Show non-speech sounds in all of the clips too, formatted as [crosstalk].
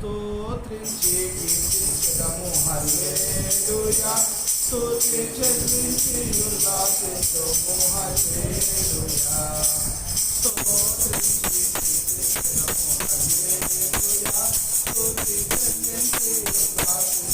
स्तोत्र तमो हल्लेलुया स्तोत्रिचे विंचे उल्लासे तमो हल्लेलुया स्तोत्रिचे तमो हल्लेलुया स्तोत्रिचे विंचे उल्लासे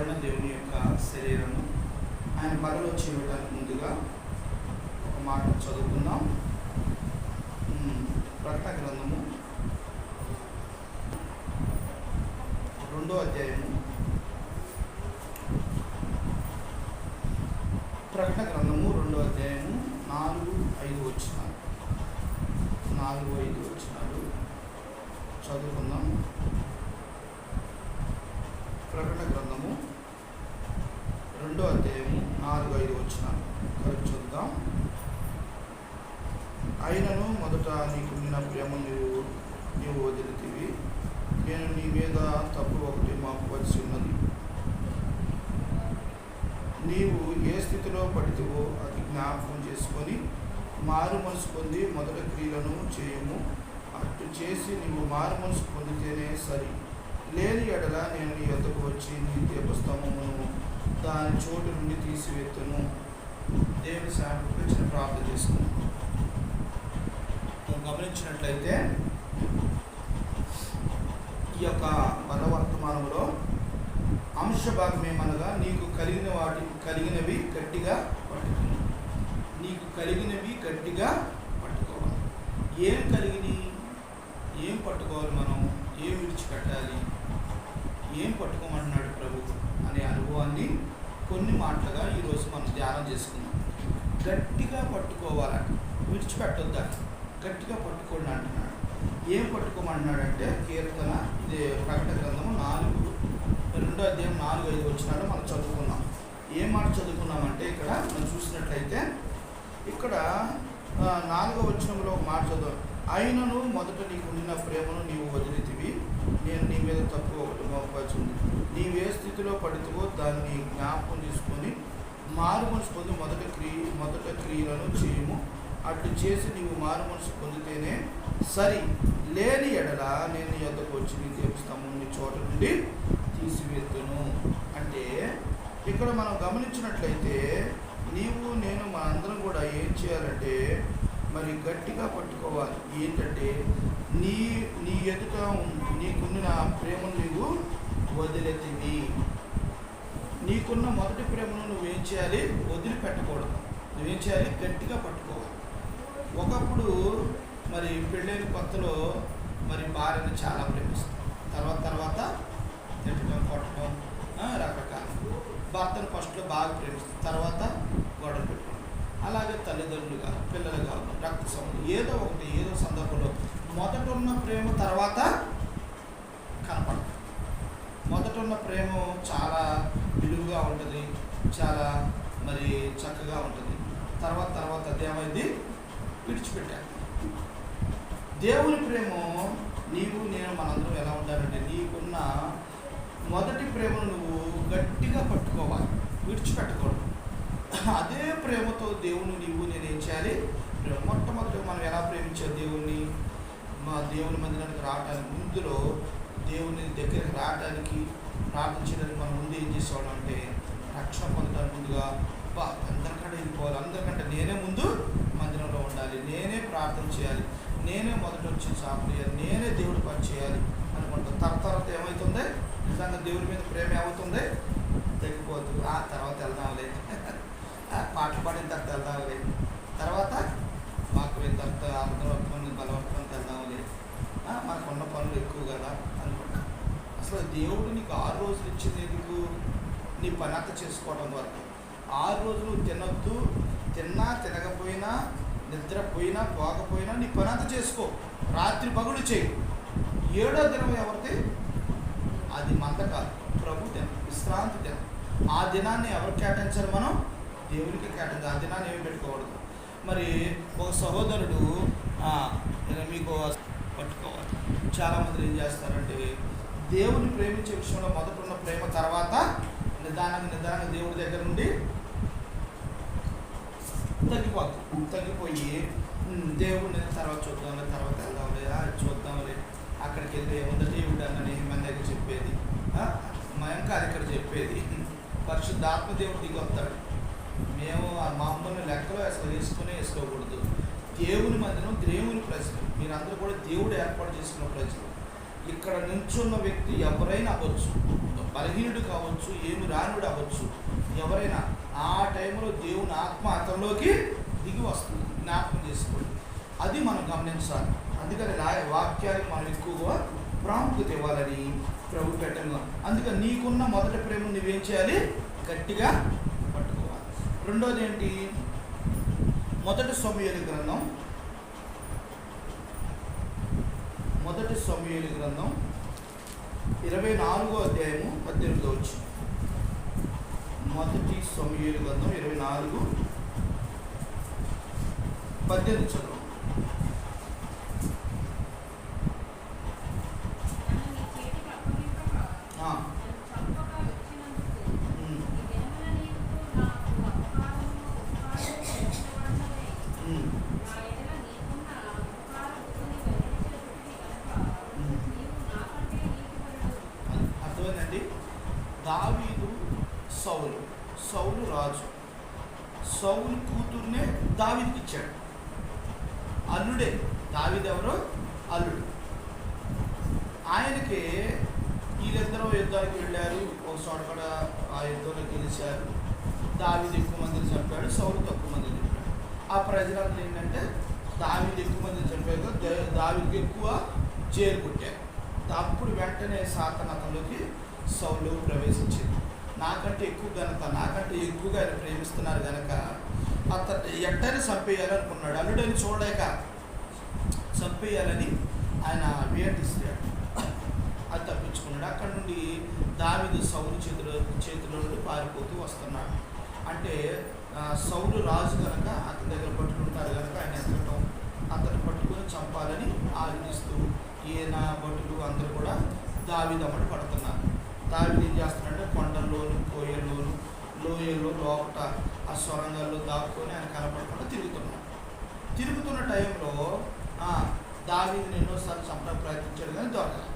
Fernandeu. నాలుగు ఐదు వచ్చిన కలిపి చూద్దాం. అయినను మొదట నీకుండిన ప్రేమ నీవు నీవు వదిలితివి. నేను నీ మీద తప్పు ఒకటి మాకు వచ్చి ఉన్నది. నీవు ఏ స్థితిలో పడితివో అది జ్ఞాపకం చేసుకొని మారు మనసు పొంది మొదట క్రియలను చేయము. అటు చేసి నీవు మారు మనసు పొందితేనే సరి. లేని ఎడల నేను నీ వద్దకు వచ్చి నీ దీపస్తంభమును దాని చోటు నుండి తీసివేతును. దేవుని సాయంకు చిన్న ప్రార్థన చేసుకున్నాను గమనించినట్లయితే ఈ యొక్క బలవర్తమానంలో అంశభాగం ఏమనగా నీకు కలిగిన వాటి కలిగినవి గట్టిగా పట్టుకుని. నీకు కలిగినవి గట్టిగా పట్టుకోవాలి. ఏం కలిగినవి ఏం పట్టుకోవాలి మనం? ఏం విడిచిపెట్టాలి? ఏం పట్టుకోమంటున్నాడు? ప్రభు అనుభవాన్ని కొన్ని మాటలుగా ఈరోజు మనం ధ్యానం చేసుకుందాం. గట్టిగా పట్టుకోవాలంట. విడిచిపెట్టొద్దా గట్టిగా పట్టుకోండి అంటున్నాడు. ఏం పట్టుకోమంటున్నాడంటే కీర్తన ఇది ప్రకటన గ్రంథము నాలుగు రెండో అధ్యాయం నాలుగు ఐదు వచ్చినాడు మనం చదువుకున్నాం ఏం మాట చదువుకున్నామంటే ఇక్కడ మనం చూసినట్లయితే ఇక్కడ నాలుగో వచనంలో ఒక మాట చదువు. అయినను మొదట నీకుండిన ప్రేమను నీవు వదిలితివి. నేను నీ మీద తప్పు ఒకటి ఉంది. నీవే స్థితిలో పడితేవో దాన్ని జ్ఞాపకం చేసుకొని మారు మనసు పొంది మొదట క్రియ మొదట క్రియలను చేయము. అట్లు చేసి నీవు మారు మనసు పొందితేనే సరి. లేని ఎడల నేను నీ యొద్దకు వచ్చి నీ దీపస్తంభం నీ చోట నుండి తీసివేతును. అంటే ఇక్కడ మనం గమనించినట్లయితే నీవు నేను మా అందరం కూడా ఏం చేయాలంటే మరి గట్టిగా పట్టుకోవాలి. ఏంటంటే నీ నీ ఎదుట నీకున్న ప్రేమను నీవు వదిలేతివి. నీకున్న మొదటి ప్రేమను నువ్వేం చేయాలి? వదిలిపెట్టకూడదు. నువ్వేం చేయాలి? గట్టిగా పట్టుకోవాలి. ఒకప్పుడు మరి పెళ్ళైన కొత్తలో మరి భార్యను చాలా ప్రేమిస్తాం. తర్వాత తర్వాత తిట్టడం కొట్టడం రకరకాల. భర్తను ఫస్ట్లో బాగా ప్రేమిస్తాం. తర్వాత గొడవ అలాగే తల్లిదండ్రులుగా పిల్లలుగా రక్త సంబంధం ఏదో ఒకటి ఏదో సందర్భంలో మొదట ఉన్న ప్రేమ తర్వాత కనపడదు మొదట ఉన్న ప్రేమ చాలా విలువగా ఉంటుంది చాలా మరి చక్కగా ఉంటుంది. తర్వాత తర్వాత అదేమైంది విడిచిపెట్టాను దేవుని ప్రేమ నీవు నేను మనందరం ఎలా ఉండాలంటే నీకున్న మొదటి ప్రేమను నువ్వు గట్టిగా పట్టుకోవాలి విడిచిపెట్టకూడదు. అదే ప్రేమతో దేవుని నీవు నేను ఏం చేయాలి మొట్టమొదటి మనం ఎలా ప్రేమించే దేవుణ్ణి? మా దేవుని మందిరానికి రావడానికి ముందులో దేవుని దగ్గరికి రావడానికి ప్రార్థించడానికి మనం ముందు ఏం చేసేవాళ్ళం అంటే రక్షణ పొందడానికి ముందుగా బా అందరికంటే వెళ్ళిపోవాలి అందరికంటే నేనే ముందు మందిరంలో ఉండాలి. నేనే ప్రార్థన చేయాలి. నేనే మొదట వచ్చి చేయాలి. నేనే దేవుడి పని చేయాలి అనుకుంటాం. తర్వాత ఏమవుతుంది నిజంగా దేవుడి మీద ప్రేమ ఏమవుతుంది తగ్గిపోతుంది ఆ తర్వాత వెళ్దాంలే పాటలు పాడిన తర్వాత వెళ్దాంలే. తర్వాత మాకు తర్వాత అందరూ పనులు బలవర్తం వెళ్దాంలే. మనకు ఉన్న పనులు ఎక్కువ కదా అనుకుంటా. అసలు దేవుడు నీకు ఆరు రోజులు ఇచ్చింది ఎందుకు? నీ పని అంతా చేసుకోవడం వరకు. ఆరు రోజులు తినొద్దు. తిన్నా తినకపోయినా నిద్రపోయినా పోకపోయినా నీ పని అంతా చేసుకో. రాత్రి పగులు చేయి. ఏడో దినం ఎవరిది అది మంద కాదు. ప్రభు దినం విశ్రాంతి దినం. ఆ దినాన్ని ఎవరు కేటాయించారు మనం? దేవునికి కేటాయించాలి ఆ దినాన్ని ఏమి పెట్టుకోకూడదు. మరి ఒక సహోదరుడు మీకు పట్టుకోవాలి. చాలామంది ఏం చేస్తారంటే దేవుని ప్రేమించే విషయంలో మొదట ఉన్న ప్రేమ తర్వాత నిదానంగా నిదానంగా దేవుడి దగ్గర నుండి తగ్గిపోతుంది తగ్గిపోయి దేవుడిని తర్వాత చూద్దాంలే తర్వాత వెళ్దాంలే చూద్దాంలే అక్కడికి వెళ్ళి ఏముందో? దేవుడు అన్నని మన దగ్గర చెప్పేది. ఆ, కాదు ఇక్కడ చెప్పేది. పరిశుద్ధాత్మ దేవుడు దిగి వస్తాడు. మేము మమ్మల్ని లెక్కలో అసలు వేసుకునే వేసుకోకూడదు దేవుని మందిరం దేవుని ప్రజలు. మీరందరూ కూడా దేవుడు ఏర్పాటు చేసుకున్న ప్రజలు. ఇక్కడ నించున్న వ్యక్తి ఎవరైనా అవ్వచ్చు. బలహీనుడు కావచ్చు ఏమి రానుడు అవ్వచ్చు. ఎవరైనా ఆ టైంలో దేవుని ఆత్మ అతనిలోకి దిగి వస్తుంది. జ్ఞాపకం చేసుకోండి. అది మనం గమనించాలి. అందుకని రా వాక్యానికి మనం ఎక్కువగా ప్రాముఖ్యత ఇవ్వాలని ప్రభు పెట్టంగా అందుకని నీకున్న మొదటి ప్రేమ నువ్వేం చేయాలి? గట్టిగా రెండోది ఏంటి మొదటి సమయలు గ్రంథం. మొదటి సమయలు గ్రంథం. ఇరవై నాలుగో అధ్యాయము పద్దెనిమిదో వచ్చి మొదటి సమయలు గ్రంథం ఇరవై నాలుగు పద్దెనిమిది చదువు నన్ను నీ చేతికి అప్పగింపగా, ఆ, నన్ను చంపగా వచ్చినందుకు, ఉమ్, ఈ దినమున నీవు నాకు అపకారమును ఉపకారము చేసినవాడవే. ఉమ్, నా ఎడల నీకున్న ఉపకార బుద్ధిని గ్రహించేటట్టువి గనుక, ఉమ్. నీవు నాకంటే నీతిపరుడు. అర్థమైందండి దావీదు సౌలు సౌలు రాజు సౌలు కూతుర్నే దావీదుకి ఇచ్చాడు అల్లుడే దావీదు ఎవరు అల్లుడు ఆయనకి వీళ్ళిద్దరూ యుద్ధానికి వెళ్ళారు. ఒక చోట కూడా ఆ యుద్ధంలో గెలిచారు. దావిది ఎక్కువ మందిని చంపాడు సౌలు తక్కువ మందిని చంపాడు. ఆ ప్రజలందరూ ఏంటంటే దావిది ఎక్కువ మందిని చంపారు. దావికి ఎక్కువ చేరుకుంటారు అప్పుడు వెంటనే సాతనతంలోకి సౌలు ప్రవేశించింది. నాకంటే ఎక్కువ ఘనత నాకంటే ఎక్కువగా ఆయన ప్రేమిస్తున్నారు కనుక అతను ఎట్టని చంపేయాలనుకున్నాడు. అల్లుడని చూడలేక చంపేయాలని ఆయన వేటిస్తాడు తప్పించుకున్నాడు అక్కడ నుండి దావిదు సౌలు చేతిలో చేతిలో నుండి పారిపోతూ వస్తున్నాడు. అంటే ఆ, సౌలు రాజు కనుక అతని దగ్గర పట్టుకుంటారు కనుక ఆయన ఎత్తడం అతను పట్టుకొని చంపాలని ఆలోచిస్తూ ఈయన భటులు అందరూ కూడా దావిదమ్మడి పడుతున్నారు. దావిది ఏం చేస్తున్నాడంటే కొండల్లోను కోయల్లోను లోయల్లో లోపట ఆ సొరంగాల్లో దాక్కుని ఆయన కనపడకుండా తిరుగుతున్నాడు. తిరుగుతున్న టైంలో దావిని ఎన్నోసార్లు చంపడానికి ప్రయత్నించాడు కానీ దొరకదు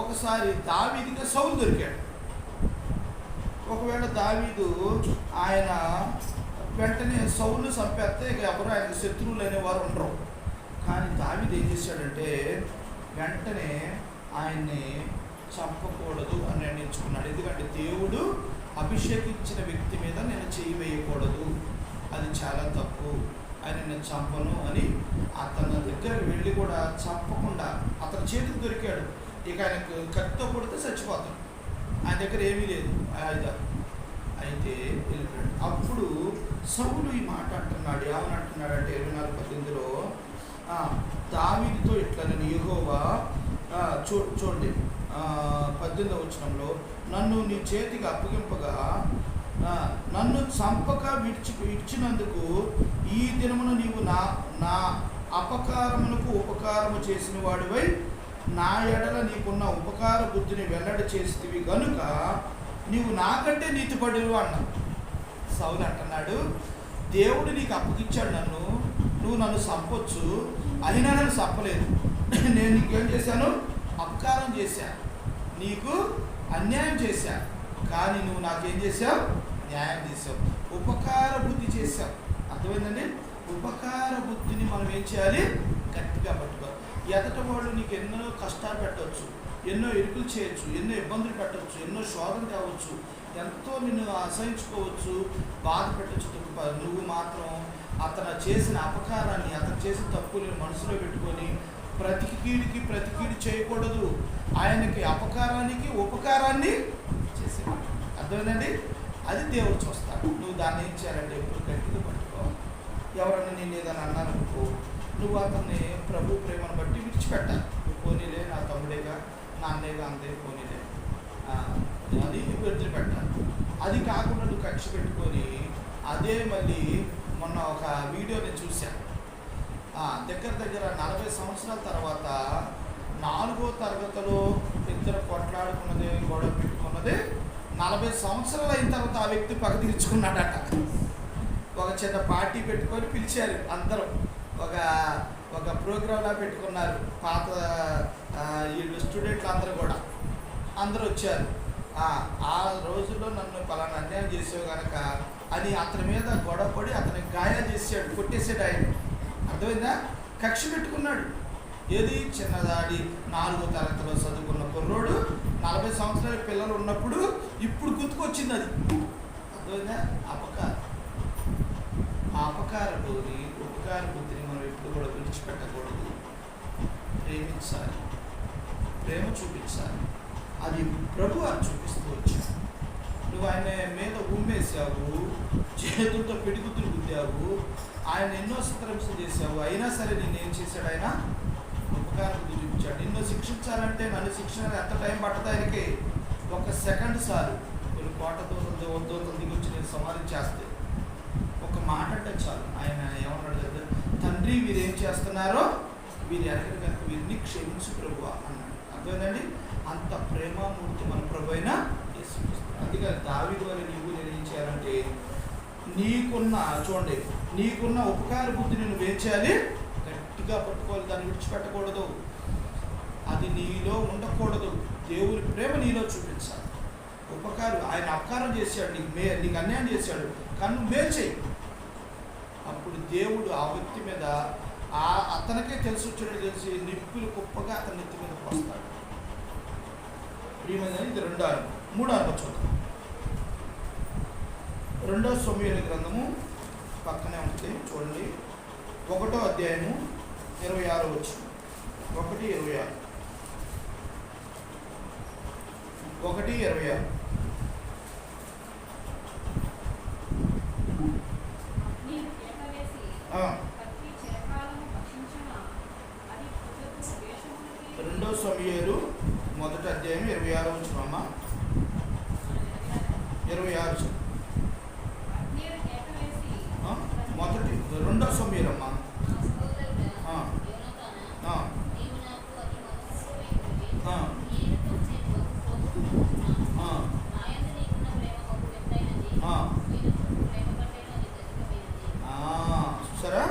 ఒకసారి దావీదిగా సౌలు దొరికాడు. ఒకవేళ దావీదు ఆయన వెంటనే సౌలు చంపేస్తే ఇక ఎవరు ఆయన శత్రువులు అనేవారు ఉండరు. కానీ దావీదు ఏం చేశాడంటే వెంటనే ఆయన్ని చంపకూడదు అని నిర్ణయించుకున్నాడు. ఎందుకంటే దేవుడు అభిషేకించిన వ్యక్తి మీద నేను చేయి వేయకూడదు అది చాలా తప్పు. ఆయన నేను చంపను అని అతని దగ్గర వెళ్ళి కూడా చంపకుండా అతని చేతికి దొరికాడు. ఇక ఆయనకు కత్తితో కొడితే చచ్చిపోతాడు. ఆయన దగ్గర ఏమీ లేదు. ఆయుధాలు అయితే వెళ్ళిపోయాడు. అప్పుడు సౌలు ఈ మాట అంటున్నాడు. ఏమని అంటున్నాడు అంటే ఇరవై నాలుగు పద్దెనిమిదిలో ఆ, దావీదుతో ఇట్లా నేను చూ చూడండి. ఆ, పద్దెనిమిదవ వచనంలో నన్ను నీ చేతికి అప్పగింపగా నన్ను చంపక విడిచి ఇచ్చినందుకు ఈ దినమును నీవు నా నా అపకారమునకు ఉపకారము చేసిన వాడివై నా ఎడల నీకున్న ఉపకార బుద్ధిని వెల్లడి చేసితివి గనుక నీవు నాకంటే నీతిపడివు అన్నావు సౌలు అంటున్నాడు దేవుడు నీకు అప్పగించాడు నన్ను నువ్వు నన్ను చంపొచ్చు అయినా నన్ను చంపలేదు. [clears throat] నేను నీకేం చేశాను? అపకారం చేశాను నీకు అన్యాయం చేశాను కానీ నువ్వు నాకేం చేశావు? న్యాయం చేసావు ఉపకార బుద్ధి చేశావు. అర్థమైందండి? ఉపకార బుద్ధిని మనం ఏం చేయాలి? గట్టిగా పట్టుకోవాలి. ఎదట వాళ్ళు నీకు ఎన్నో కష్టాలు పెట్టవచ్చు ఎన్నో ఇరుకులు చేయొచ్చు ఎన్నో ఇబ్బందులు పెట్టవచ్చు ఎన్నో శోధన కావచ్చు ఎంతో నిన్ను అసహించుకోవచ్చు బాధ పెట్టచ్చు నువ్వు మాత్రం అతను చేసిన అపకారాన్ని అతను చేసిన తప్పుని మనసులో పెట్టుకొని ప్రతి కీడికి ప్రతి కీడు చేయకూడదు. ఆయనకి అపకారానికి ఉపకారాన్ని చేసేవాడు అర్థమైందండి? అది దేవుడు చూస్తాడు. నువ్వు దాన్ని ఏం చేయాలంటే ఎప్పుడు గట్టిగా పట్టుకోవాలి ఎవరన్నా నేను ఏదైనా అన్నాను అనుకో నువ్వు అతన్ని ప్రభు ప్రేమను బట్టి విడిచిపెట్టాలి నువ్వు పోనీలే నా తమ్ముడేగా నా అన్నయ్యగా అంతే పోనీలే. ఆ, అది వదిలిపెట్టాలి అది కాకుండా నువ్వు కక్ష పెట్టుకొని అదే మళ్ళీ మొన్న ఒక వీడియో నేను చూశాను దగ్గర దగ్గర నలభై సంవత్సరాల తర్వాత నాలుగో తరగతిలో ఇద్దరు కొట్లాడుకున్నది గొడవ పెట్టుకున్నది నలభై సంవత్సరాలు అయిన తర్వాత ఆ వ్యక్తి పగ తీర్చుకున్నాడట. ఒక చిన్న పార్టీ పెట్టుకొని పిలిచారు అందరూ. ఒక ఒక ప్రోగ్రాంలా పెట్టుకున్నారు. పాత వీళ్ళు స్టూడెంట్లు అందరూ కూడా. అందరూ వచ్చారు. ఆ, రోజుల్లో నన్ను పలానా అన్యాయం చేసావు కనుక అని అతని మీద గొడవపడి అతని గాయం చేసాడు కొట్టేసాడు ఆయన. అర్థమైందా? కక్ష పెట్టుకున్నాడు. ఏది? చిన్నదాడి నాలుగో తరగతిలో చదువుకున్న కుర్రోడు నలభై సంవత్సరాల పిల్లలు ఉన్నప్పుడు ఇప్పుడు గుర్తుకొచ్చింది అది. అర్థమైందా? అపకారం. ఆ అపకార బుద్ధి ఉపకార బుద్ధిని కూడా విడిచిపెట్టకూడదు. ప్రేమించాలి. ప్రేమ చూపించాలి. అది ప్రభు అని చూపిస్తూ వచ్చాడు నువ్వు ఆయన మీద ఉమ్మేసావు చేతులతో పిడిగుద్దులు గుద్దావు ఆయన ఎన్నో చిత్రహింసలు చేశావు. అయినా సరే నేను ఏం చేశాడు ఆయన? ఉపకారం చూపించాడు నిన్ను శిక్షించాలంటే నన్ను శిక్షణ ఎంత టైం పట్టదు ఆయనకి? ఒక సెకండ్ సార్ కొన్ని కోట దూరం దూరం దిగి వచ్చి నేను సమాధించేస్తే ఒక మాట అంటే చాలు. ఆయన ఏమన్నాడు? తండ్రి వీరు ఏం చేస్తున్నారో వీరు ఎరగని కనుక వీరిని క్షమించు ప్రభు అన్నాడు. అర్థమైందండి? అంత ప్రేమమూర్తి మన ప్రభు అయినా అందుకని దావి వల్ల నీవు నేను ఏం చేయాలంటే నీకున్న చూడండి నీకున్న ఉపకార బుద్ధిని నువ్వు ఏం చేయాలి? గట్టిగా పట్టుకోవాలి. దాన్ని విడిచిపెట్టకూడదు. అది నీలో ఉండకూడదు. దేవుని ప్రేమ నీలో చూపించాలి. ఉపకారం ఆయన అపకారం చేశాడు. నీకు మే నీకు అన్యాయం చేశాడు. కానీ నువ్వు మేలు చేయి అప్పుడు దేవుడు ఆ వ్యక్తి మీద ఆ అతనికే తెలిసి వచ్చాడు తెలిసి నిప్పులు కుప్పగా అతని నెత్తి మీద పోస్తాడు ప్రియమైన ఇది రెండో అనుభవం మూడో అనుభవం చూద్దాం. రెండో సొమ్మియల గ్రంథము పక్కనే ఉంటుంది చూడండి. ఒకటో అధ్యాయము ఇరవై ఆరు వచ్చి ఒకటి ఇరవై ఆరు. ఒకటి ఇరవై ఆరు. రెండో సమయాలు మొదటి అధ్యాయం ఇరవై ఆరు వచ్చినమ్మా ఇరవై ఆరు చూ- నీవు కేకవేసి ఆ, మొదటి రెండో సమయాలమ్మా నా సహోదరుడా, ఆ. యోనాతానా, ఆ, నీవు నాకు అతి మనస్సువైనవి. ఆ. నీ ఎదుట నేను బహు కోరుకుంటున్నాను. ఆ, నా యందు నీకున్న ప్రేమ బహు వింతైనది. ఆ. నీ ఎదుట ప్రేమ కంటేనూ అది అధికమైనది. ఆ, చూసారా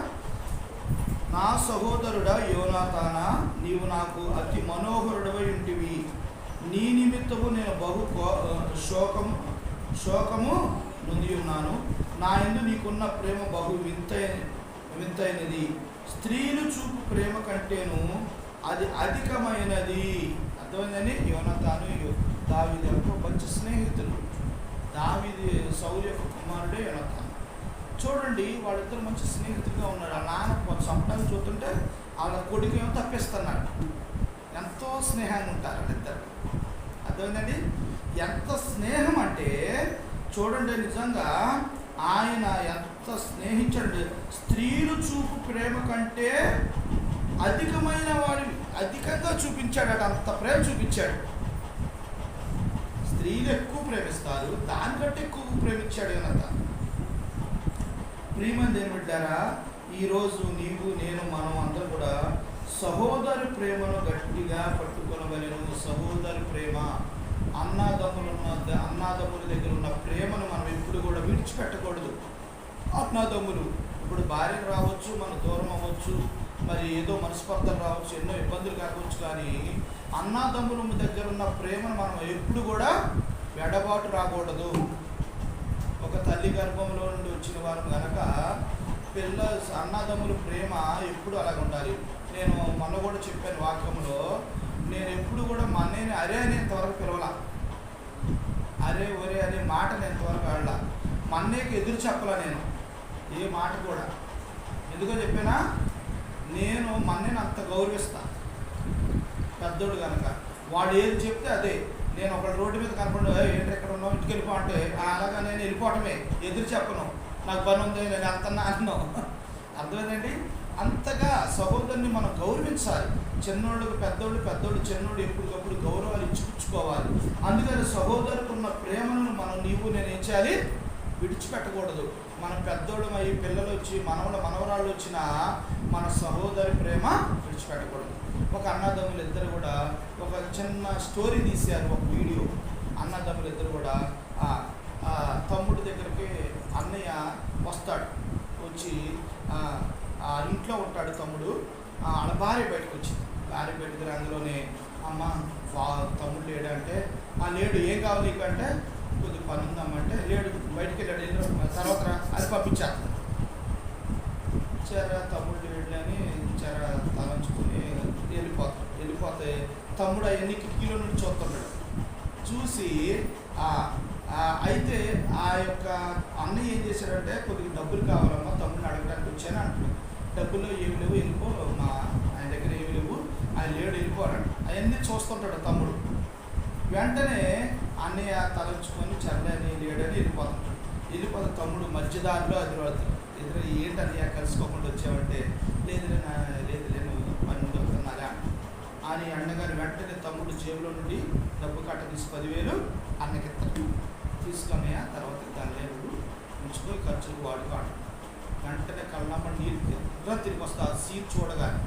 నా సహోదరుడా యోనాతానా నీవు నాకు అతి మనోహరుడవై ఉంటివి నీ నిమిత్తము నేను బహు కో- శోకము శోకము నొంది ఉన్నాను నా ఎందు నీకున్న ప్రేమ బహు వింతైన వింతైనది స్త్రీలు చూపు ప్రేమ కంటేను అది అధికమైనది అర్థమైందని యోనతాను దావిది యొక్క మంచి స్నేహితులు దావిది సౌర్య యొక్క కుమారుడే యోనతాను చూడండి వాళ్ళిద్దరు మంచి స్నేహితులుగా ఉన్నారు ఆ నాన్న సంపడానికి చూస్తుంటే వాళ్ళ కొడుకు ఏమో తప్పిస్తున్నాడు ఎంతో స్నేహంగా ఉంటారు వాళ్ళిద్దరు అర్థమైందండి ఎంత స్నేహం అంటే చూడండి నిజంగా ఆయన ఎంత స్నేహించండి. స్త్రీలు చూపు ప్రేమ కంటే అధికమైన వారి అధికంగా చూపించాడట అంత ప్రేమ చూపించాడు. స్త్రీలు ఎక్కువ ప్రేమిస్తారు దానికంటే ఎక్కువ ప్రేమించాడు అనంత ప్రియమని దేని బిడ్డారా ఈరోజు నీవు నేను మనం అందరం కూడా సహోదరి ప్రేమను గట్టిగా పట్టుకొనగలను సహోదరి ప్రేమ. అన్నాదమ్ములు ఉన్న అన్నాదమ్ముల దగ్గర ఉన్న ప్రేమను మనం ఎప్పుడు కూడా విడిచిపెట్టకూడదు. అన్నాదమ్ములు ఇప్పుడు భార్య రావచ్చు మన దూరం అవ్వచ్చు మరి ఏదో మనస్పర్ధలు రావచ్చు ఎన్నో ఇబ్బందులు కావచ్చు కానీ అన్నాదమ్ముల దగ్గర ఉన్న ప్రేమను మనం ఎప్పుడు కూడా వెడబాటు రాకూడదు. ఒక తల్లి గర్భంలో నుండి వచ్చిన వారు కనుక పిల్ల అన్నదమ్ముల ప్రేమ ఎప్పుడు అలాగ ఉండాలి. నేను మొన్న కూడా చెప్పాను వాక్యంలో నేను ఎప్పుడు కూడా మా అన్నయ్యని అరే అని ఇంతవరకు పిలవలా అరే ఒరే అనే మాట నేను ఇంతవరకు వెళ్ళ. మా అన్నయ్యకి ఎదురు చెప్పలా నేను. ఏ మాట కూడా. ఎందుకో చెప్పినా నేను మా అంత గౌరవిస్తా. పెద్దోడు కనుక వాడు ఏది చెప్తే అదే. నేను ఒక రోడ్డు మీద కనపడి ఏంటి ఎక్కడ ఉన్నావు? ఇంటికి వెళ్ళిపో అంటే అలాగా నేను వెళ్ళిపోవటమే. ఎదురు చెప్పను. నాకు పని ఉంది నేను అంతన్నా అన్నావు. అర్థమైందండి? అంతగా సహోదరుని మనం గౌరవించాలి. చిన్నోళ్ళకి పెద్దోళ్ళు పెద్దోళ్ళు చిన్నోడు ఎప్పటికప్పుడు గౌరవాలు తీసుకోవాలి అందుకని సహోదరుకు ఉన్న ప్రేమను మనం నీవు నేను ఏం చేయాలి? విడిచిపెట్టకూడదు. మన పెద్దోళ్ళు అయ్యి పిల్లలు వచ్చి మనవల మనవరాళ్ళు వచ్చినా మన సహోదరి ప్రేమ విడిచిపెట్టకూడదు. ఒక అన్నదమ్ములు ఇద్దరు కూడా ఒక చిన్న స్టోరీ తీశారు ఒక వీడియో. అన్నదమ్ములు ఇద్దరు కూడా తమ్ముడి దగ్గరికి అన్నయ్య వస్తాడు. వచ్చి ఆ, ఇంట్లో ఉంటాడు తమ్ముడు. వాళ్ళ భార్య బయటకు వచ్చింది భార్య బయటకు అందులోనే అమ్మ వా తమ్ముడు లేడు అంటే ఆ లేడు ఏం కావాలి నీకంటే? అంటే కొద్ది పని ఉందమ్మంటే లేడు బయటికి వెళ్ళాడు వెళ్ళిన తర్వాత అది పంపించాను ఇచ్చారా తమ్ముడు లేడు అని ఇచ్చారా తలంచుకుని వెళ్ళిపోతాడు. వెళ్ళిపోతే తమ్ముడు అవన్నీ కిటికీలో నుండి చూస్తున్నాడు. చూసి ఆ అయితే ఆ యొక్క అన్నయ్య ఏం చేశాడంటే కొద్దిగా డబ్బులు కావాలమ్మా తమ్ముడిని అడగడానికి వచ్చాను అంటున్నాడు. డబ్బులు ఏమి లేవు వెళ్ళిపో మా ఆయన దగ్గర ఏమి లేవు ఆయన లేడు వెళ్ళిపోరాడు అవన్నీ చూస్తుంటాడు తమ్ముడు. వెంటనే అన్నయ్య తలంచుకొని చల్లని లేడని వెళ్ళిపోతుంటాడు. వెళ్ళిపోతే తమ్ముడు మధ్యదారిలో ఎదురవుతాడు ఎదురు ఏంటి అన్నయ్య కలుసుకోకుండా వచ్చావంటే? లేదు లేదు నేను పని నుండి వస్తున్నారా అని అన్నగారు వెంటనే తమ్ముడు జేబులో నుండి డబ్బు కట్ట తీసి పదివేలు అన్నకి తీసుకున్నయ్య తర్వాత దాని లేదు ఉంచుకొని ఖర్చులు వాడుకోడు వెంటనే కళ్ళమ్మ నీరు తిరిగి వస్తా సీట్ చూడగానే.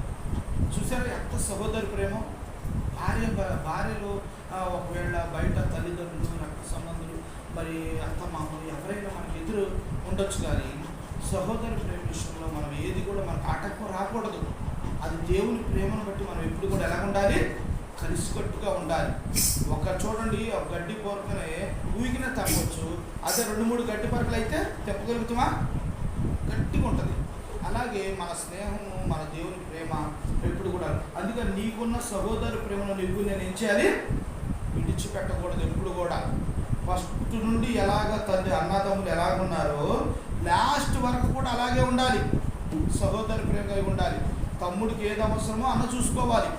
చూసారా ఎంత సహోదరి ప్రేమ? భార్య భార్యలో ఒకవేళ బయట తల్లిదండ్రులు రక్త సంబంధులు మరి అత్త మామూలు ఎవరైనా మనకి ఎదురు ఉండొచ్చు కానీ సహోదరి ప్రేమ విషయంలో మనం ఏది కూడా మనకు ఆటంకం రాకూడదు. అది దేవుని ప్రేమను బట్టి మనం ఎప్పుడు కూడా ఎలా ఉండాలి? కలిసికట్టుగా ఉండాలి. ఒక చూడండి ఒక గడ్డి పొరకనే ఊగిన తప్పవచ్చు అదే రెండు మూడు గడ్డి పొరకలు అయితే తెప్పగలుగుతామా? గట్టిగా ఉంటుంది. అలాగే మన స్నేహము మన దేవుని ప్రేమ ఎప్పుడు కూడా. అందుకని నీకున్న సహోదరు ప్రేమను నీకు నేను ఏం చేయాలి? విడిచిపెట్టకూడదు ఎప్పుడు కూడా. ఫస్ట్ నుండి ఎలాగ తండ్రి అన్నదమ్ములు ఎలాగున్నారో లాస్ట్ వరకు కూడా అలాగే ఉండాలి. సహోదరి ప్రేమ కలిగి ఉండాలి. తమ్ముడికి ఏది అవసరమో అన్న చూసుకోవాలి.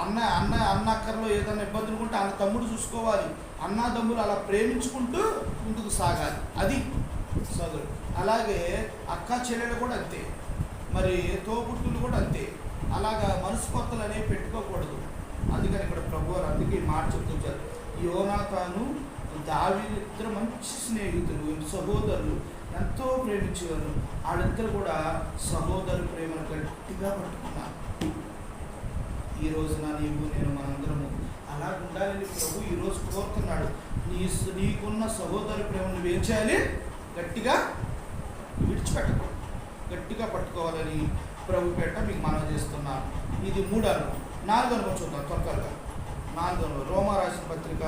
అన్న అన్న అన్న అక్కర్లో ఏదైనా ఇబ్బందులు ఉంటే అన్న తమ్ముడు చూసుకోవాలి. అన్నదమ్ములు అలా ప్రేమించుకుంటూ ముందుకు సాగాలి. అది సోదరుడు అలాగే అక్క చెల్లెలు కూడా అంతే. మరి తోబుట్టులు కూడా అంతే. అలాగా మనస్పర్ధలు అనేవి పెట్టుకోకూడదు. అందుకని ఇక్కడ ప్రభు వారు అందుకే మాట చెప్తుంటారు యోనాతాను దావిద్దరు మంచి స్నేహితులు సహోదరులు ఎంతో ప్రేమించేవారు. వాళ్ళిద్దరు కూడా సహోదరు ప్రేమను గట్టిగా పట్టుకున్నారు. ఈ రోజున నీవు నేను మనందరము అలా ఉండాలని ప్రభు ఈరోజు కోరుతున్నాడు. నీ నీకున్న సహోదరు ప్రేమను వేచాలి గట్టిగా విడిచిపెట్టకూడదు. గట్టిగా పట్టుకోవాలని ప్రభు పేట మీకు మనం చేస్తున్నాను. ఇది మూడు అనుభవం. నాలుగు అనుభవం చూద్దాం త్వరగా. నాలుగు అనుభవం. రోమా రాసిన పత్రిక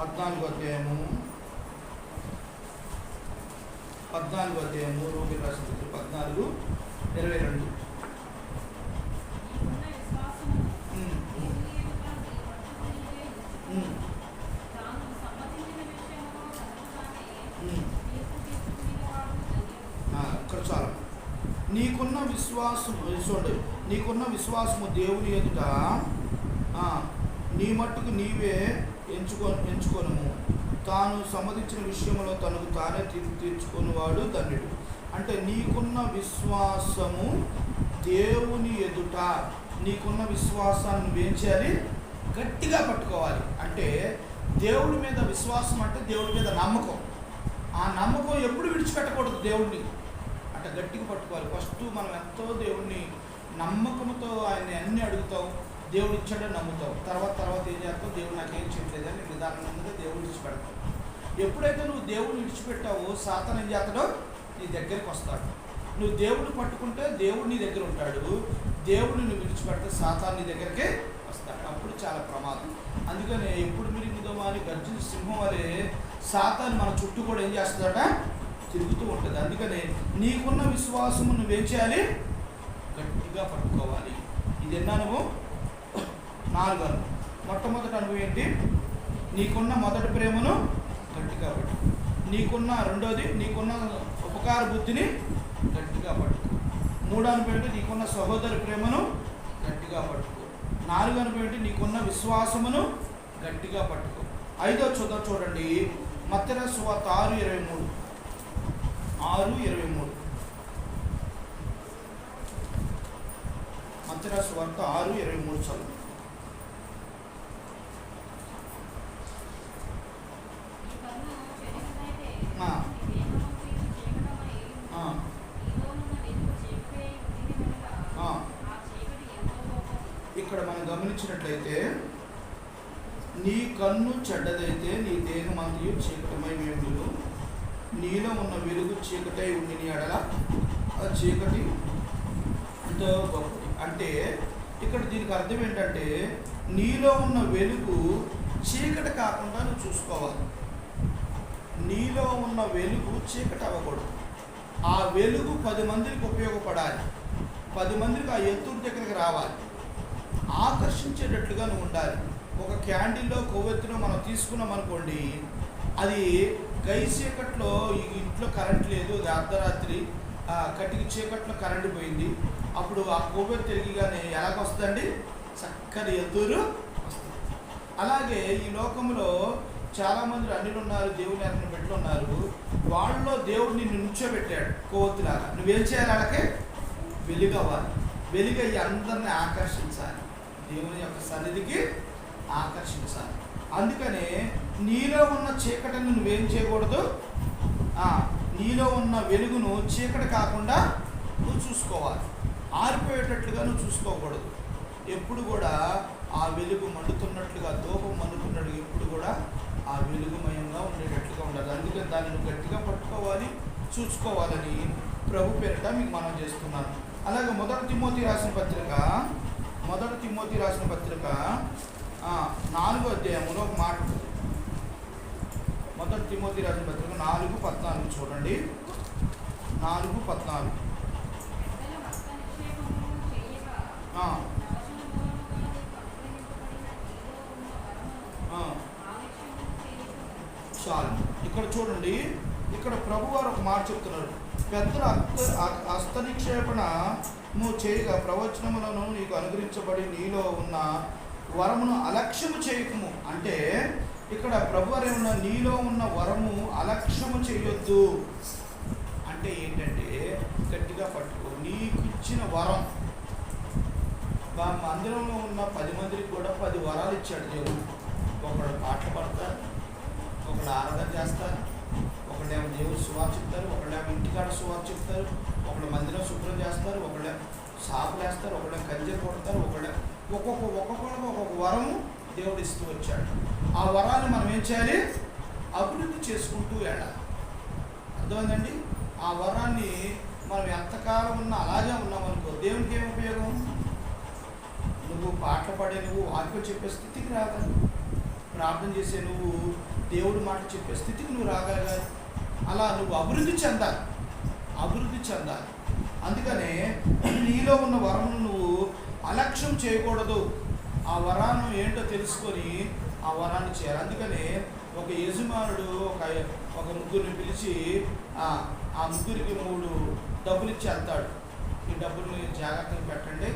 పద్నాలుగు అధ్యాయము. పద్నాలుగు అధ్యాయము రోమి రాసిన పత్రిక పద్నాలుగు ఇరవై రెండు. విశ్వాసము. చూడండి నీకున్న విశ్వాసము దేవుని ఎదుట నీ మట్టుకు నీవే ఎంచుకో ఎంచుకొనము. తాను సమ్మతించిన విషయంలో తనకు తానే తీర్పు తీర్చుకునేవాడు ధన్యుడు అంటే నీకున్న విశ్వాసము దేవుని ఎదుట నీకున్న విశ్వాసాన్ని నువ్వేం చేయాలి? గట్టిగా పట్టుకోవాలి. అంటే దేవుడి మీద విశ్వాసం అంటే దేవుడి మీద నమ్మకం. ఆ నమ్మకం ఎప్పుడు విడిచిపెట్టకూడదు దేవుడిని. గట్టిగా పట్టుకోవాలి. ఫస్ట్ మనం ఎంతో దేవుడిని నమ్మకంతో ఆయన్ని అన్ని అడుగుతాం. దేవుడు ఇచ్చాడని నమ్ముతావు తర్వాత తర్వాత ఏం చేస్తావు దేవుడు నాకేం చెప్పలేదని నిదానంగా దేవుడు విడిచిపెడతావు ఎప్పుడైతే నువ్వు దేవుడిని విడిచిపెట్టావో సాతనం ఏం చేస్తాడో? నీ దగ్గరికి వస్తాడు. నువ్వు దేవుడిని పట్టుకుంటే దేవుడు నీ దగ్గర ఉంటాడు. దేవుడిని నువ్వు విడిచిపెడితే సాతాన్ నీ దగ్గరికి వస్తాడు. అప్పుడు చాలా ప్రమాదం. అందుకనే ఎప్పుడు మిరుగుదామా అని గర్జన సింహం వలె సాతాన్ని మన చుట్టూ కూడా ఏం చేస్తుందట? తిరుగుతూ ఉంటుంది. అందుకనే నీకున్న విశ్వాసము నువ్వేం చేయాలి గట్టిగా పట్టుకోవాలి. ఇది ఎన్న అనుభవం? నాలుగు అనుభవం. మొట్టమొదటి అనుభవం ఏంటి? నీకున్న మొదటి ప్రేమను గట్టిగా పట్టు. నీకున్న రెండోది నీకున్న ఉపకార బుద్ధిని గట్టిగా పట్టుకో మూడో అనుభవం నీకున్న సహోదరి ప్రేమను గట్టిగా పట్టుకో. నాలుగు అనుభవం నీకున్న విశ్వాసమును గట్టిగా పట్టుకో. ఐదో చూద్దాం చూడండి. మత్తెర సువార్త ఆరు ఇరవై మూడు. ఆరు ఇరవై మూడు. మత్తెర సువార్త ఆరు ఇరవై మూడు చదువు. ఇక్కడ మనం గమనించినట్లయితే నీ కన్ను చెడ్డదైతే నీ దేహం అంతయు చీకటమై వేడులు నీలో ఉన్న వెలుగు చీకటై ఉండి నీ ఎడల ఆ చీకటి ఎంతో గొప్పది. అంటే ఇక్కడ దీనికి అర్థం ఏంటంటే నీలో ఉన్న వెలుగు చీకటి కాకుండా నువ్వు చూసుకోవాలి. నీలో ఉన్న వెలుగు చీకటి అవ్వకూడదు. ఆ వెలుగు పది మందికి ఉపయోగపడాలి. పది మందికి ఆ ఎత్తుడి దగ్గరికి రావాలి. ఆకర్షించేటట్లుగా నువ్వు ఉండాలి. ఒక క్యాండిల్లో కొవ్వెత్తులో మనం తీసుకున్నాం అనుకోండి అది గై చీకట్లో ఇంట్లో కరెంట్ లేదు అది అర్ధరాత్రి. కటికి చీకట్లో కరెంట్ పోయింది. అప్పుడు ఆ కోపం తిరిగిగానే ఎలాగొస్తుందండి? చక్కని ఎదురు వస్తుంది. అలాగే ఈ లోకంలో చాలామంది అన్నిలు ఉన్నారు దేవుని అన్ని బిడ్డలు ఉన్నారు. వాళ్ళలో దేవుడు నిన్ను నుంచోబెట్టాడు కొవ్వొత్తులాగా. నువ్వేం చేయాలి వాళ్ళకి? వెలుగవ్వాలి. వెలుగయ్యి అందరిని ఆకర్షించాలి. దేవుని యొక్క సన్నిధికి ఆకర్షించాలి. అందుకనే నీలో ఉన్న చీకటిని నువ్వేం చేయకూడదు? నీలో ఉన్న వెలుగును చీకటి కాకుండా నువ్వు చూసుకోవాలి. ఆరిపోయేటట్లుగా నువ్వు చూసుకోకూడదు. ఎప్పుడు కూడా ఆ వెలుగు మండుతున్నట్లుగా దూపం మండుతున్నట్టు ఎప్పుడు కూడా ఆ వెలుగుమయంగా ఉండేటట్లుగా ఉండాలి. అందుకని దానిని గట్టిగా పట్టుకోవాలి చూసుకోవాలని ప్రభు పేరిట మీకు మనం చేస్తున్నాను. అలాగే మొదటి తిమోతి రాసిన పత్రిక మొదటి తిమోతి రాసిన పత్రిక నాలుగో అధ్యాయంలో ఒక మాట మొదటి తిమోతి రాజు పత్రిక నాలుగు పద్నాలుగు చూడండి. నాలుగు పద్నాలుగు. చాలు. ఇక్కడ చూడండి. ఇక్కడ ప్రభువారు ఒక మాట చెప్తున్నారు. పెద్దల హస్త నిక్షేపణ నిక్షేపణము చేయగా ప్రవచనములను నీకు అనుగ్రహించబడి నీలో ఉన్న వరమును అలక్ష్యము చేయకము. అంటే ఇక్కడ ప్రభువారు ఏమన్నా నీలో ఉన్న వరము అలక్ష్యము చేయొద్దు. అంటే ఏంటంటే గట్టిగా పట్టుకో. నీకు ఇచ్చిన వరం. మా మందిరంలో ఉన్న పది మందికి కూడా పది వరాలు ఇచ్చాడు దేవుడు. ఒకడు పాటలు పడతారు ఒకడు ఆరాధన చేస్తారు ఒకళ్ళేమో దేవుడు సువార్ చెప్తారు ఒకళ్ళేమో ఇంటికాడ సువార్ చెప్తారు ఒకళ్ళు మందిరం శుభ్రం చేస్తారు ఒకళ్ళే సాపులు వేస్తారు ఒకళ్ళే కంజలు కొడతారు ఒకళ్ళే ఒక్కొక్క ఒక్కొక్కడికి ఒక్కొక్క వరము దేవుడు ఇస్తూ వచ్చాడు. ఆ వరాన్ని మనం ఏం చేయాలి? అభివృద్ధి చేసుకుంటూ వెళ్ళాలి. అర్థమైందండి? ఆ వరాన్ని మనం ఎంతకాలం ఉన్నా అలాగే ఉన్నామనుకో దేవునికి ఏం ఉపయోగం? నువ్వు పాటలు పాడే నువ్వు వాక్యం చెప్పే స్థితికి రాగాలి ప్రార్థన చేసే నువ్వు దేవుడి మాట చెప్పే స్థితికి నువ్వు రాగలగాలి. అలా నువ్వు అభివృద్ధి చెందాలి. అభివృద్ధి చెందాలి. అందుకనే నీలో ఉన్న వరమును నువ్వు అలక్ష్యం చేయకూడదు. ఆ వరాన్ని ఏంటో తెలుసుకొని ఆ వరాన్ని చేయాలి. అందుకనే ఒక యజమానుడు ఒక ఒక ముగ్గురిని పిలిచి ఆ ముగ్గురికి మూడు డబ్బులు ఇచ్చి వెళ్తాడు. ఈ డబ్బుల్ని జాగ్రత్తగా పెట్టండి.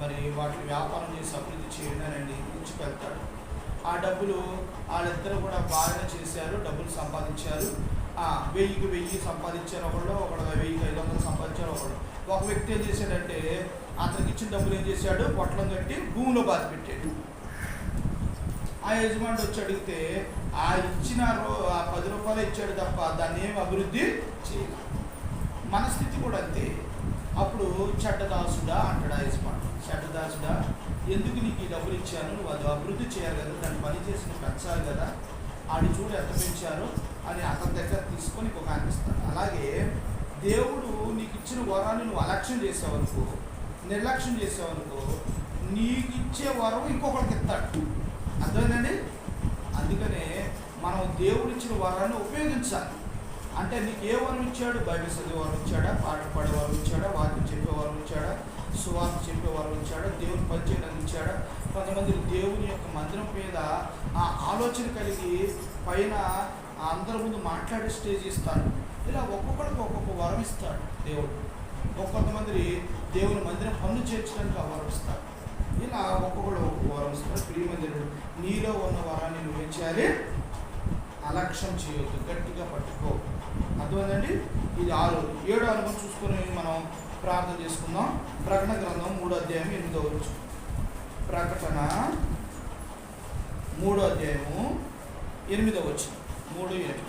మరి వాటిని వ్యాపారం చేసి అభివృద్ధి చేయండి అని ఇచ్చి వెళ్తాడు. ఆ డబ్బులు వాళ్ళిద్దరు కూడా బాగా చేశారు. డబ్బులు సంపాదించారు. వెయ్యికి వెయ్యి సంపాదించారు ఒకళ్ళు ఒకడు వెయ్యికి ఐదు వందలు సంపాదించారు ఒకళ్ళు. ఒక వ్యక్తి ఏం చేశాడంటే అతనికి ఇచ్చిన డబ్బులు ఏం చేశాడు? పొట్లం కట్టి భూమిలో బాధ పెట్టాడు. ఆ యజమానుడు వచ్చి అడిగితే ఆ ఇచ్చిన రో- ఆ పది రూపాయలు ఇచ్చాడు తప్ప దాన్ని ఏం అభివృద్ధి చేయలేదు. మన స్థితి కూడా అంతే. అప్పుడు చెడ్డదాసుడా అంటాడు ఆ యజమానుడు. చెడ్డదాసుడా ఎందుకు నీకు ఈ డబ్బులు ఇచ్చాను? నువ్వు అది అభివృద్ధి చేయాలి కదా దాన్ని పని చేసి నువ్వు పెంచాలి కదా. ఆడి చూడు ఎంత పెంచారు అని అతని దగ్గర తీసుకొని ఒక అనిపిస్తాడు అలాగే దేవుడు నీకు ఇచ్చిన వరాన్ని నువ్వు అలక్ష్యం చేసావనుకో నిర్లక్ష్యం చేసావనుకో నీకు ఇచ్చే వరం ఇంకొకరికి ఇస్తాడు. అర్థమైందండి? అందుకనే మనం దేవుడు ఇచ్చిన వరాన్ని ఉపయోగించాలి. అంటే నీకు ఏ వరం ఇచ్చాడు? బైబిల్ చదివే వరం ఇచ్చాడా? పాట పాడే వరం ఇచ్చాడా? వాక్యం చెప్పే వరం ఇచ్చాడా? సువార్త చెప్పే వరం ఇచ్చాడా? దేవుని పని చేయడానికి ఇచ్చాడా కొంతమంది దేవుని యొక్క మందిరం మీద ఆ ఆలోచన కలిగి పైన అందరి ముందు మాట్లాడే స్టేజ్ ఇస్తాడు ఇలా ఒక్కొక్కడికి ఒక్కొక్క వరం ఇస్తాడు దేవుడు. ఒక్కొంతమంది దేవుని మందిరం పనులు చేర్చడానికి ఆ వరం ఇస్తాడు ఇలా ఒక్కొక్కడు ఒక్కొక్క వరం ఇస్తాడు ప్రియమందిరుడు నీలో ఉన్న వరాన్ని నువ్వేం చేయాలి? అలక్ష్యం చేయొద్దు. గట్టిగా పట్టుకో. అర్థమైందండి? ఇది ఆరు. ఏడో అనుభవం చూసుకొని మనం ప్రార్థన చేసుకుందాం. ప్రకటన గ్రంథం మూడో అధ్యాయం ఎనిమిదో వచ్చు ప్రకటన మూడో అధ్యాయము ఎనిమిదో వచ్చు మూడు ఎనిమిది.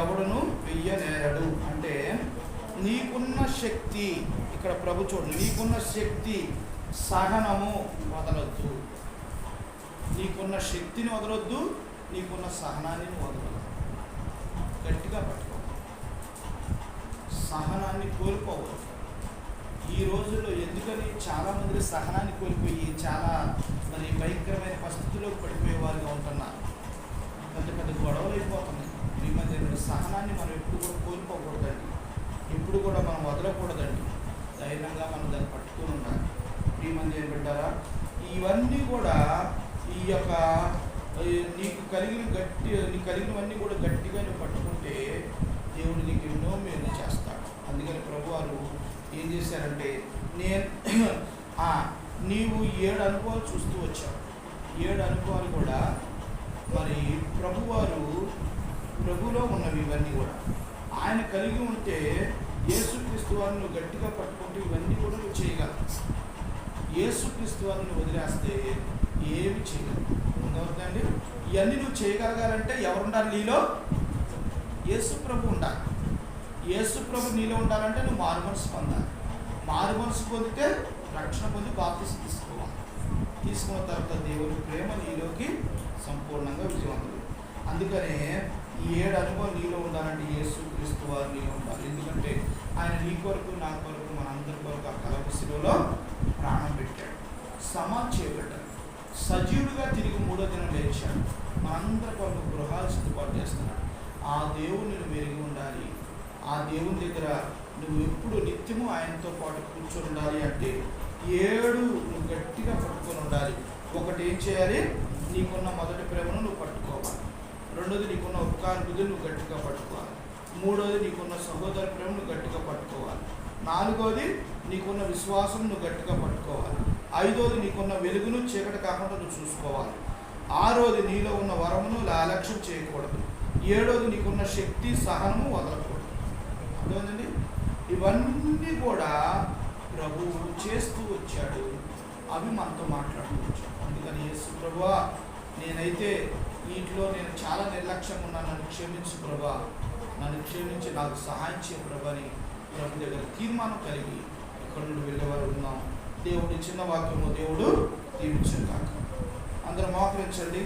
ఎవడును వెయ్యనేరడు. అంటే నీకున్న శక్తి ఇక్కడ ప్రభు నీకున్న శక్తి సహనము వదలొద్దు. నీకున్న శక్తిని వదలొద్దు నీకున్న సహనాన్ని వదలొద్దు. గట్టిగా పట్టుకో సహనాన్ని కోల్పోవద్దు. ఈ రోజుల్లో ఎందుకని చాలా మంది సహనాన్ని కోల్పోయి చాలా మరి భయంకరమైన పరిస్థితుల్లో పడిపోయే వారుగా ఉంటున్నారు. పెద్ద పెద్ద గొడవలు అయిపోతున్నాయి. ఈ మధ్య సహనాన్ని మనం ఎప్పుడు కూడా కోల్పోకూడదండి. ఎప్పుడు కూడా మనం వదలకూడదండి. ధైర్యంగా మనం దాన్ని పట్టుకుని ఉండాలి. ఈ మంది పెట్టారా ఇవన్నీ కూడా ఈ యొక్క నీకు కలిగిన గట్టి నీకు కలిగినవన్నీ కూడా గట్టిగా నువ్వు పట్టుకుంటే దేవుడు నీకు ఎన్నో మేలు చేస్తాడు. అందుకని ప్రభువారు ఏం చేశారంటే నేను [clears throat] నీవు ఏడు అనుభవాలు చూస్తూ వచ్చావు. ఏడు అనుభవాలు కూడా మరి ప్రభువారు ప్రభులో ఉన్నవి ఇవన్నీ కూడా. ఆయన కలిగి ఉంటే యేసుక్రీస్తు వారిని గట్టిగా పట్టుకుంటే ఇవన్నీ కూడా నువ్వు చేయగలవు. యేసుక్రీస్తు వారిని వదిలేస్తే ఏమి చేయగలవు అర్థమవుతుందండి ఇవన్నీ నువ్వు చేయగలగాలంటే ఎవరు ఉండాలి నీలో? యేసు ప్రభు ఉండాలి. యేసు ప్రభు నీలో ఉండాలంటే నువ్వు మారు మనసు పొందాలి. మారు మనసు పొందితే రక్షణ పొంది బాప్తీసు తీసుకోవాలి. తీసుకున్న తర్వాత దేవుని ప్రేమ నీలోకి సంపూర్ణంగా విజయవంతుడు అందుకనే ఈ ఏడు అనుభవం నీలో ఉండాలంటే యేసు క్రీస్తు వారు నీలో ఉండాలి. ఎందుకంటే ఆయన నీ కొరకు నా కొరకు మన అందరి కొరకు ఆ కలపు శిలువలో ప్రాణం పెట్టాడు. సమాధి చేపట్టాడు. సజీవుడిగా తిరిగి మూడో దినం లేచాడు. మనందరి కొరకు గృహాలు సిద్ధపాటు చేస్తున్నాడు. ఆ దేవుని నువ్వు ఎరిగి ఉండాలి. ఆ దేవుని దగ్గర నువ్వు ఎప్పుడు నిత్యము ఆయనతో పాటు కూర్చొని ఉండాలి అంటే ఏడు నువ్వు గట్టిగా పట్టుకొని ఉండాలి. ఒకటి ఏం చేయాలి? నీకున్న మొదటి ప్రేమను నువ్వు పట్టు రెండోది నీకున్న ఉపకార బుద్ధి నువ్వు గట్టిగా పట్టుకోవాలి. మూడోది నీకున్న సహోదర ప్రేమ నువ్వు గట్టిగా పట్టుకోవాలి. నాలుగోది నీకున్న విశ్వాసం నువ్వు గట్టిగా పట్టుకోవాలి. ఐదోది నీకున్న వెలుగును చీకటి కాకుండా నువ్వు చూసుకోవాలి. ఆరోది నీలో ఉన్న వరమును అలక్ష్యం చేయకూడదు. ఏడోది నీకున్న శక్తి సహనము వదలకూడదు. అర్థమైందండి? ఇవన్నీ కూడా ప్రభువు చేస్తూ వచ్చాడు. అవి మనతో మాట్లాడుతూ వచ్చాడు. అందుకని యేసు ప్రభువా నేనైతే వీటిలో నేను చాలా నిర్లక్ష్యంగా ఉన్నా నన్ను క్షమించు ప్రభా. నన్ను క్షమించి నాకు సహాయం చేయ ప్రభని ప్రభు దగ్గర తీర్మానం కలిగి ఇక్కడ నుండి వెళ్ళేవారు ఉన్నాం. దేవుడి చిన్న వాక్యము దేవుడు దీవించను అందరం అందరూ మోకరించండి